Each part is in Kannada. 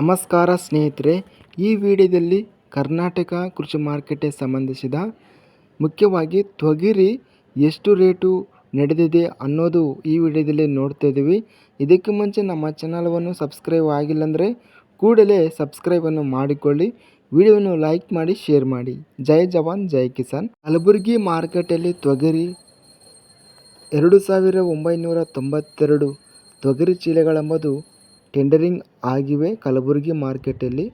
ನಮಸ್ಕಾರ ಸ್ನೇಹಿತರೆ, ಈ ವಿಡಿಯೋದಲ್ಲಿ ಕರ್ನಾಟಕ ಕೃಷಿ ಮಾರ್ಕೆಟ್ಗೆ ಸಂಬಂಧಿಸಿದ ಮುಖ್ಯವಾಗಿ ತೊಗರಿ ಎಷ್ಟು ರೇಟು ನಡೆದಿದೆ ಅನ್ನೋದು ಈ ವಿಡಿಯೋದಲ್ಲಿ ನೋಡ್ತಾ ಇದ್ದೀವಿ. ಇದಕ್ಕೆ ಮುಂಚೆ ನಮ್ಮ ಚಾನಲವನ್ನು ಸಬ್ಸ್ಕ್ರೈಬ್ ಆಗಿಲ್ಲ ಅಂದರೆ ಕೂಡಲೇ ಸಬ್ಸ್ಕ್ರೈಬನ್ನು ಮಾಡಿಕೊಳ್ಳಿ. ವಿಡಿಯೋವನ್ನು ಲೈಕ್ ಮಾಡಿ ಶೇರ್ ಮಾಡಿ. ಜೈ ಜವಾನ್, ಜೈ ಕಿಸಾನ್. ಕಲಬುರಗಿ ಮಾರ್ಕೆಟಲ್ಲಿ ತೊಗರಿ ಎರಡು ಸಾವಿರ ಒಂಬೈನೂರ ತೊಂಬತ್ತೆರಡು ತೊಗರಿ ಚೀಲಗಳೆಂಬುದು ಟೆಂಡರಿಂಗ್ ಆಗಿವೆ. ಕಲಬುರಗಿ ಮಾರ್ಕೆಟಲ್ಲಿ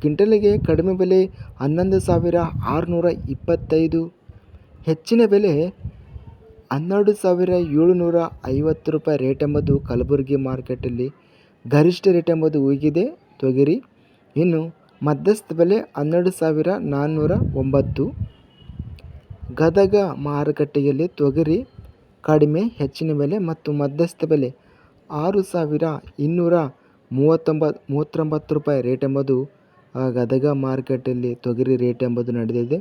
ಕ್ವಿಂಟಲಿಗೆ ಕಡಿಮೆ ಬೆಲೆ ಹನ್ನೊಂದು ಸಾವಿರ ಆರುನೂರ ಇಪ್ಪತ್ತೈದು. ಹೆಚ್ಚಿನ ಬೆಲೆ ಹನ್ನೆರಡು ಸಾವಿರ ಏಳುನೂರ ಐವತ್ತು ರೂಪಾಯಿ ರೇಟ್ ಎಂಬುದು ಕಲಬುರಗಿ ಮಾರ್ಕೆಟಲ್ಲಿ ಗರಿಷ್ಠ ರೇಟ್ ಎಂಬುದು ಹೋಗಿದೆ ತೊಗರಿ, ಇನ್ನು ಮಧ್ಯಸ್ಥ ಬೆಲೆ ಹನ್ನೆರಡು ಸಾವಿರ ನಾನ್ನೂರ ಒಂಬತ್ತು. ಗದಗ ಮಾರುಕಟ್ಟೆಯಲ್ಲಿ ತೊಗರಿ ಕಡಿಮೆ, ಹೆಚ್ಚಿನ ಬೆಲೆ ಮತ್ತು ಮಧ್ಯಸ್ಥ ಬೆಲೆ ಆರು ಸಾವಿರ ಇನ್ನೂರ ಮೂವತ್ತೊಂಬತ್ತು ಮೂವತ್ತೊಂಬತ್ತು ರೂಪಾಯಿ ರೇಟ್ ಎಂಬುದು ಗದಗ ಮಾರುಕಟ್ಟೆಯಲ್ಲಿ ತೊಗರಿ ರೇಟ್ ಎಂಬುದು ನಡೆದಿದೆ.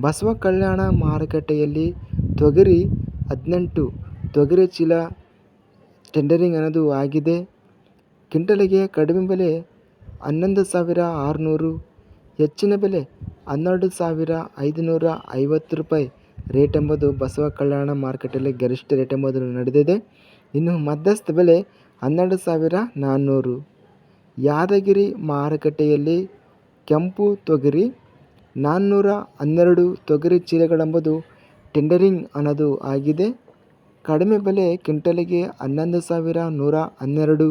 ಬಸವ ಕಲ್ಯಾಣ ಮಾರುಕಟ್ಟೆಯಲ್ಲಿ ತೊಗರಿ ಹದಿನೆಂಟು, ತೊಗರಿ ಚೀಲ ಟೆಂಡರಿಂಗ್ ಅನ್ನೋದು ಆಗಿದೆ. ಕ್ವಿಂಟಲಿಗೆ ಕಡಿಮೆ ಬೆಲೆ ಹನ್ನೊಂದು ಸಾವಿರ ಆರುನೂರು, ಹೆಚ್ಚಿನ ಬೆಲೆ ಹನ್ನೆರಡು ಸಾವಿರ ಐದುನೂರ ಐವತ್ತು ರೂಪಾಯಿ ರೇಟ್ ಎಂಬುದು ಬಸವ ಕಲ್ಯಾಣ ಮಾರುಕಟ್ಟೆಯಲ್ಲಿ ಗರಿಷ್ಠ ರೇಟ್ ಎಂಬುದು ನಡೆದಿದೆ. ಇನ್ನು ಮಧ್ಯಸ್ಥ ಬೆಲೆ ಹನ್ನೆರಡು ಸಾವಿರ ನಾನ್ನೂರು. ಯಾದಗಿರಿ ಮಾರುಕಟ್ಟೆಯಲ್ಲಿ ಕೆಂಪು ತೊಗರಿ ನಾನ್ನೂರ ಹನ್ನೆರಡು ತೊಗರಿ ಚೀಲಗಳೆಂಬುದು ಟೆಂಡರಿಂಗ್ ಅನ್ನೋದು ಆಗಿದೆ. ಕಡಿಮೆ ಬೆಲೆ ಕ್ವಿಂಟಲಿಗೆ ಹನ್ನೊಂದು ಸಾವಿರ ನೂರ ಹನ್ನೆರಡು.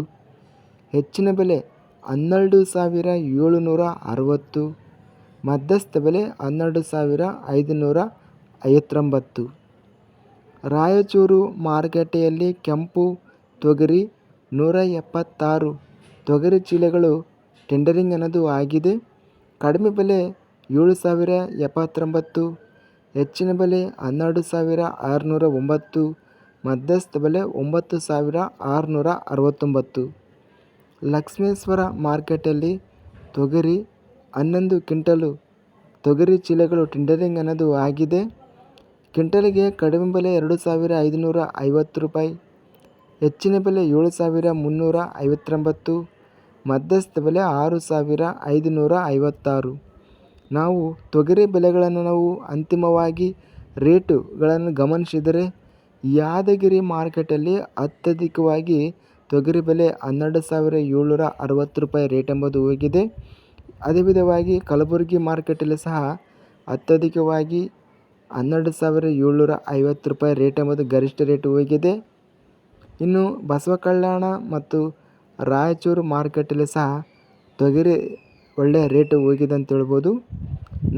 ಹೆಚ್ಚಿನ ಬೆಲೆ ಹನ್ನೆರಡು ಸಾವಿರ ಏಳುನೂರ ಅರವತ್ತು. ಮಧ್ಯಸ್ಥ ಬೆಲೆ ಹನ್ನೆರಡು ಸಾವಿರ ಐದುನೂರ ಐವತ್ತೊಂಬತ್ತು. ರಾಯಚೂರು ಮಾರುಕಟ್ಟೆಯಲ್ಲಿ ಕೆಂಪು ತೊಗರಿ ನೂರ ಎಪ್ಪತ್ತಾರು. ತೊಗರಿ ಚೀಲಗಳು ಟೆಂಡರಿಂಗ್ ಅನ್ನೋದು ಆಗಿದೆ. ಕಡಿಮೆ ಬೆಲೆ ಏಳು ಸಾವಿರ ಎಪ್ಪತ್ತೊಂಬತ್ತು, ಹೆಚ್ಚಿನ ಬೆಲೆ ಹನ್ನೆರಡು ಸಾವಿರ ಆರುನೂರ ಒಂಬತ್ತು, ಮಧ್ಯಸ್ಥ ಬೆಲೆ ಒಂಬತ್ತು ಸಾವಿರ ಆರುನೂರ ಅರವತ್ತೊಂಬತ್ತು. ಲಕ್ಷ್ಮೇಶ್ವರ ಮಾರ್ಕೆಟಲ್ಲಿ ತೊಗರಿ ಹನ್ನೊಂದು ಕ್ವಿಂಟಲು ತೊಗರಿ ಚೀಲಗಳು ಟೆಂಡರಿಂಗ್ ಅನ್ನೋದು ಆಗಿದೆ. ಕ್ವಿಂಟಲಿಗೆ ಕಡಿಮೆ ಬೆಲೆ ಎರಡು ಸಾವಿರ ಐದುನೂರ ಐವತ್ತು ರೂಪಾಯಿ, ಹೆಚ್ಚಿನ ಬೆಲೆ ಏಳು ಸಾವಿರ ಮುನ್ನೂರ ಐವತ್ತೊಂಬತ್ತು, ಮಧ್ಯಸ್ಥ ಬೆಲೆ ಆರು ಸಾವಿರ ಐದುನೂರ ಐವತ್ತಾರು. ನಾವು ತೊಗರಿ ಬೆಲೆಗಳನ್ನು ನಾವು ಅಂತಿಮವಾಗಿ ರೇಟುಗಳನ್ನು ಗಮನಿಸಿದರೆ, ಯಾದಗಿರಿ ಮಾರ್ಕೆಟಲ್ಲಿ ಅತ್ಯಧಿಕವಾಗಿ ತೊಗರಿ ಬೆಲೆ ಹನ್ನೆರಡು ಸಾವಿರ ಏಳ್ನೂರ ಅರವತ್ತು ರೂಪಾಯಿ ರೇಟ್ ಎಂಬುದು ಹೋಗಿದೆ. ಅದೇ ವಿಧವಾಗಿ ಕಲಬುರಗಿ ಮಾರ್ಕೆಟಲ್ಲಿ ಸಹ ಅತ್ಯಧಿಕವಾಗಿ ಹನ್ನೆರಡು ಸಾವಿರ ಏಳ್ನೂರ ಐವತ್ತು ರೂಪಾಯಿ ರೇಟ್ ಎಂಬುದು ಗರಿಷ್ಠ ರೇಟ್ ಹೋಗಿದೆ. ಇನ್ನು ಬಸವ ಕಲ್ಯಾಣ ಮತ್ತು ರಾಯಚೂರು ಮಾರ್ಕೆಟಲ್ಲಿ ಸಹ ತೊಗರಿ ಒಳ್ಳೆಯ ರೇಟ್ ಹೋಗಿದೆ ಅಂತ ಹೇಳ್ಬೋದು.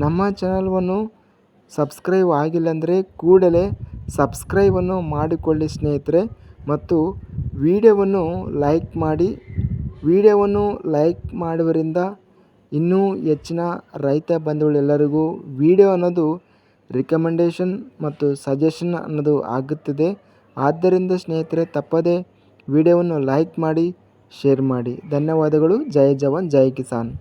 ನಮ್ಮ ಚಾನಲ್ವನ್ನು ಸಬ್ಸ್ಕ್ರೈಬ್ ಆಗಿಲ್ಲ ಅಂದರೆ ಕೂಡಲೇ ಸಬ್ಸ್ಕ್ರೈಬನ್ನು ಮಾಡಿಕೊಳ್ಳಿ ಸ್ನೇಹಿತರೆ. ಮತ್ತು ವಿಡಿಯೋವನ್ನು ಲೈಕ್ ಮಾಡಿ, ವಿಡಿಯೋವನ್ನು ಲೈಕ್ ಮಾಡುವರಿಂದ ಇನ್ನೂ ಹೆಚ್ಚಿನ ರೈತ ಬಂಧುಗಳೆಲ್ಲರಿಗೂ ವಿಡಿಯೋ ಅನ್ನೋದು ರಿಕಮೆಂಡೇಷನ್ ಮತ್ತು ಸಜೆಷನ್ ಅನ್ನೋದು ಆಗುತ್ತದೆ. ಆದ್ದರಿಂದ ಸ್ನೇಹಿತರೆ, ತಪ್ಪದೇ ವಿಡಿಯೋವನ್ನು ಲೈಕ್ ಮಾಡಿ ಶೇರ್ ಮಾಡಿ. ಧನ್ಯವಾದಗಳು. ಜೈ ಜವಾನ್, ಜೈ ಕಿಸಾನ್.